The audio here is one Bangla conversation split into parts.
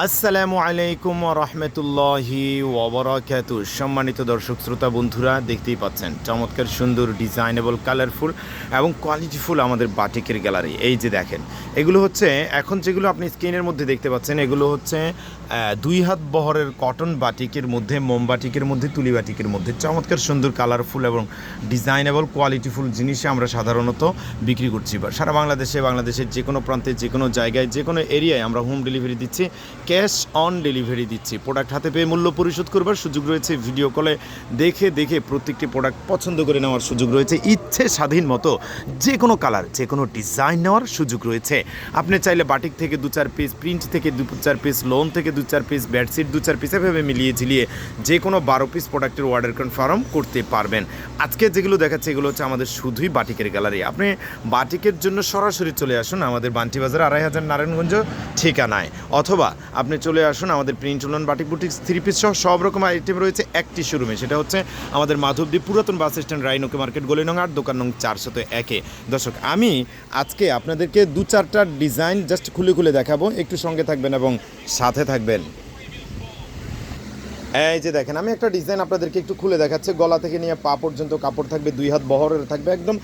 আসসালামু আলাইকুম রহমতুল্লাহি ওবরাকাত সম্মানিত দর্শক, শ্রোতা, বন্ধুরা, দেখতেই পাচ্ছেন, চমৎকার, সুন্দর, ডিজাইনেবল কালারফুল এবং কোয়ালিটিফুল আমাদের বাটিকের গ্যালারি এই যে দেখেন, এগুলো হচ্ছে, এখন যেগুলো আপনি স্ক্রিনের মধ্যে দেখতে পাচ্ছেন, এগুলো হচ্ছে দুই হাত বহরের কটন বাটিকের মধ্যে, মোম বাটিকের মধ্যে, তুলি বাটিকের মধ্যে। চমৎকার, সুন্দর কালারফুল এবং ডিজাইনেবল কোয়ালিটিফুল জিনিসে আমরা সাধারণত বিক্রি করছি। বা সারা বাংলাদেশে, বাংলাদেশের যে কোনো প্রান্তে, যে কোনো জায়গায়, যে কোনো এরিয়ায় আমরা হোম ডেলিভারি দিচ্ছি ক্যাশ অন ডেলিভারি দিচ্ছি। প্রোডাক্ট হাতে পেয়ে মূল্য পরিশোধ করবার সুযোগ রয়েছে। ভিডিও কলে দেখে দেখে প্রত্যেকটি প্রোডাক্ট পছন্দ করে নেওয়ার সুযোগ রয়েছে। ইচ্ছে স্বাধীন মতো যে কোনো কালার যে কোনো ডিজাইন নেওয়ার সুযোগ রয়েছে। আপনি চাইলে বাটিক থেকে দু চার পিস প্রিন্ট থেকে দু চার পিস লোন থেকে দু চার পিস বেডশিট দু চার পিস এভাবে মিলিয়ে ঝিলিয়ে যে কোনো বারো পিস প্রোডাক্টের অর্ডার কনফার্ম করতে পারবেন। আজকে যেগুলো দেখাচ্ছে এগুলো হচ্ছে আমাদের শুধুই বাটিকের গ্যালারি আপনি বাটিকের জন্য সরাসরি চলে আসুন আমাদের বান্টি বাজার, আড়াই হাজার নারায়ণগঞ্জ ঠিকানায়। অথবা আপনি চলে আসুন আমাদের print woollen batik boutique three piece সহ সব রকম আইটেম রয়েছে একটি শোরুমে সেটা হচ্ছে আমাদের মাধবদ্বীপ পুরাতন বাস স্ট্যান্ড, রাইনোকে মার্কেট, গলি নং আট দোকান নং চারশত একে। দর্শক, আমি আজকে আপনাদেরকে দু চারটা ডিজাইন জাস্ট খুলে খুলে দেখাবো। একটু সঙ্গে থাকবেন এবং সাথে থাকবেন। Bell. এই যে দেখেন, আমি একটা ডিজাইন আপনাদেরকে একটু খুলে দেখাচ্ছি। গলা থেকে নিয়ে পা পর্যন্ত কাপড় থাকবে, দুই হাত বহরের থাকবে, একদম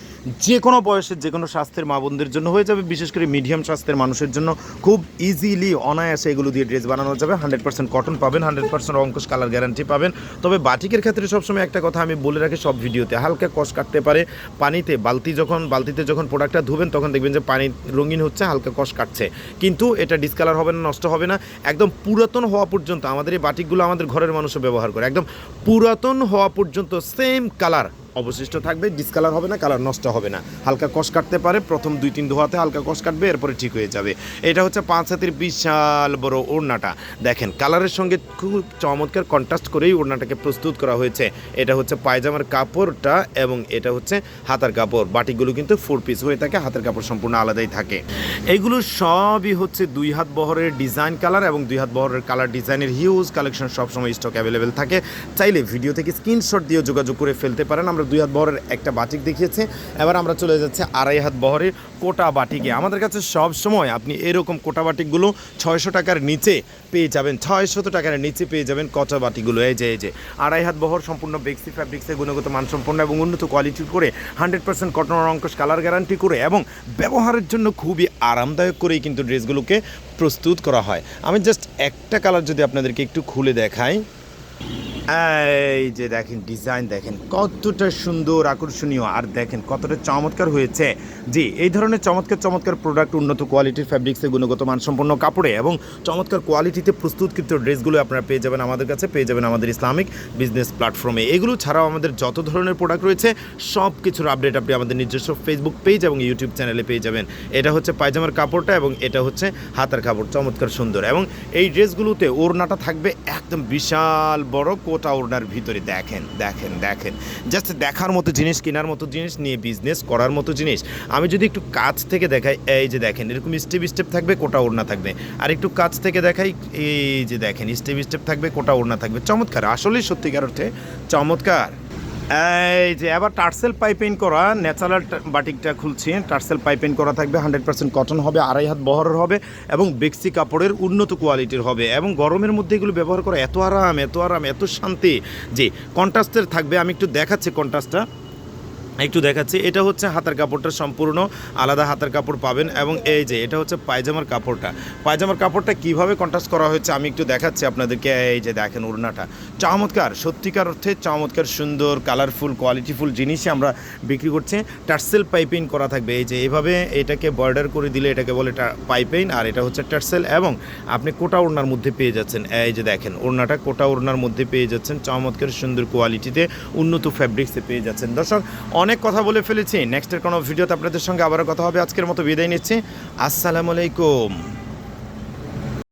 যে কোনো বয়সের, যে কোনো স্বাস্থ্যের মা বোনদের জন্য হয়ে যাবে, বিশেষ করে মিডিয়াম স্বাস্থ্যের মানুষের জন্য। খুব ইজিলি অনায়াসে এগুলো দিয়ে ড্রেস বানানো যাবে। হান্ড্রেড পার্সেন্ট কটন পাবেন হান্ড্রেড পার্সেন্ট অঙ্কুশ কালার গ্যারান্টি পাবেন। তবে বাটিকের ক্ষেত্রে সবসময় একটা কথা আমি বলে রাখি সব ভিডিওতে, হালকা কষ কাটতে পারে, পানিতে, বালতি যখন, বালতিতে যখন প্রোডাক্টটা ধুবেন, তখন দেখবেন যে পানি রঙিন হচ্ছে, হালকা কষ কাটছে। কিন্তু এটা ডিসকালার হবে না, নষ্ট হবে না। একদম পুরাতন হওয়া পর্যন্ত আমাদের এই বাটিকগুলো আমাদের ঘরের মানুষও ব্যবহার করে। একদম পুরাতন হওয়া পর্যন্ত সেম কালার অবশিষ্ট থাকবে ডিসকালার হবে না কালার নষ্ট হবে না। হালকা কষ কাটতে পারে, প্রথম দুই তিন ধোয়াতে হালকা কষ কাটবে, এরপরে ঠিক হয়ে যাবে। এটা হচ্ছে পাঁচ হাতের বিশাল বড় ওড়নাটা। দেখেন কালারের সঙ্গে খুব চমৎকার কন্ট্রাস্ট করেই ওড়নাটাকে প্রস্তুত করা হয়েছে। এটা হচ্ছে পায়জামার কাপড়টা এবং এটা হচ্ছে হাতার কাপড়। বাটিগুলো কিন্তু ফোর পিস হয়ে থাকে, হাতের কাপড় সম্পূর্ণ আলাদাই থাকে। এইগুলো সবই হচ্ছে দুই হাত বহরের ডিজাইন কালার এবং দুই হাত বহরের কালার ডিজাইনের হিউজ কালেকশন সবসময় স্টক অ্যাভেলেবেল থাকে। চাইলে ভিডিও থেকে স্ক্রিনশট দিয়ে যোগাযোগ করে ফেলতে পারেন। আমরা দুই হাত বহরের একটা বাটিক দেখিয়েছি। এবার আমরা চলে যাচ্ছি আড়াই হাত বহরের কোটা বাটিকে। আমাদের কাছে সব সময় আপনি এরকম কোটা বাটিকগুলো ছয়শো টাকার নিচে পেয়ে যাবেন, ছয়শত টাকার নিচে পেয়ে যাবেন কচা বাটিগুলো এই যে এই যে, আড়াই হাত বহর সম্পূর্ণ বেক্সি ফ্যাব্রিক্সের গুণগত মানসম্পন্ন এবং উন্নত কোয়ালিটি করে হান্ড্রেড পার্সেন্ট কটন অঙ্কশ কালার গ্যারান্টি করে এবং ব্যবহারের জন্য খুবই আরামদায়ক করেই কিন্তু ড্রেসগুলোকে প্রস্তুত করা হয়। আমি জাস্ট একটা কালার যদি আপনাদেরকে একটু খুলে দেখাই। এই যে দেখেন ডিজাইন দেখেন, কতটা সুন্দর, আকর্ষণীয়, আর দেখেন কতটা চমৎকার হয়েছে। জি, এই ধরনের চমৎকার চমৎকার প্রোডাক্ট উন্নত কোয়ালিটির ফ্যাব্রিক্সে গুণগত মানসম্পন্ন কাপড়ে এবং চমৎকার কোয়ালিটিতে প্রস্তুতকৃত ড্রেসগুলো আপনারা পেয়ে যাবেন আমাদের কাছে, পেয়ে যাবেন আমাদের ইসলামিক বিজনেস প্ল্যাটফর্মে এগুলো ছাড়াও আমাদের যত ধরনের প্রোডাক্ট রয়েছে সব কিছুর আপডেট আপনি আমাদের নিজস্ব ফেসবুক পেজ এবং ইউটিউব চ্যানেলে পেয়ে যাবেন। এটা হচ্ছে পায়জামার কাপড়টা এবং এটা হচ্ছে হাতার কাপড়, চমৎকার সুন্দর। এবং এই ড্রেসগুলোতে ওড়নাটা থাকবে একদম বিশাল বড় কোটা ওড়নার ভিতরে দেখেন দেখেন দেখেন। জাস্ট দেখার মতো জিনিস, কেনার মতো জিনিস, নিয়ে বিজনেস করার মতো জিনিস। আমি যদি একটু কাছ থেকে দেখাই, এই যে দেখেন, এরকম স্টেপ স্টেপ থাকবে, কোটা ওড়না থাকবে। আর একটু কাছ থেকে দেখাই, এই যে দেখেন স্টেপ স্টেপ থাকবে, কোটা ওড়না থাকবে। চমৎকার। আসলেই সত্যিকার অর্থে চমৎকার। এই যে এবার টার্সেল পাইপিং করা ন্যাচারাল বাটিকটা খুলছি। টার্সেল পাইপিং করা থাকবে হান্ড্রেড পার্সেন্ট কটন হবে, আড়াই হাত বহরের হবে এবং বেক্সি কাপড়ের উন্নত কোয়ালিটির হবে এবং গরমের মধ্যে এগুলো ব্যবহার করা এত আরাম এত আরাম, এত শান্তি যে কন্ট্রাস্টের থাকবে। আমি একটু দেখাচ্ছি কন্ট্রাস্টটা একটু দেখাচ্ছি, এটা হচ্ছে হাতের কাপড়টা সম্পূর্ণ আলাদা হাতের কাপড় পাবেন এবং এই যে, এটা হচ্ছে পায়জামার কাপড়টা। পায়জামার কাপড়টা কীভাবে কন্ট্রাস্ট করা হয়েছে আমি একটু দেখাচ্ছি আপনাদেরকে, এই যে দেখেন ওড়নাটা। চমৎকার, সত্যিকার অর্থে চমৎকার, সুন্দর কালারফুল কোয়ালিটিফুল জিনিসই আমরা বিক্রি করছি। টার্সেল পাইপিং করা থাকবে, এই যে এইভাবে এটাকে বর্ডার করে দিলে এটাকে বলে পাইপিং, আর এটা হচ্ছে টার্সেল এবং আপনি কোটা ওড়নার মধ্যে পেয়ে যাচ্ছেন। এই যে দেখেন, ওড়নাটা কোটা ওড়নার মধ্যে পেয়ে যাচ্ছেন, চমৎকার, সুন্দর কোয়ালিটিতে উন্নত ফ্যাব্রিক্সে পেয়ে যাচ্ছেন। দর্শক অনেক কথা বলে ফেলেছি। নেক্সটের কোনো ভিডিওতে আপনাদের সঙ্গে আবারও কথা হবে। আজকের মতো বিদায় নিচ্ছি। আসসালামু আলাইকুম।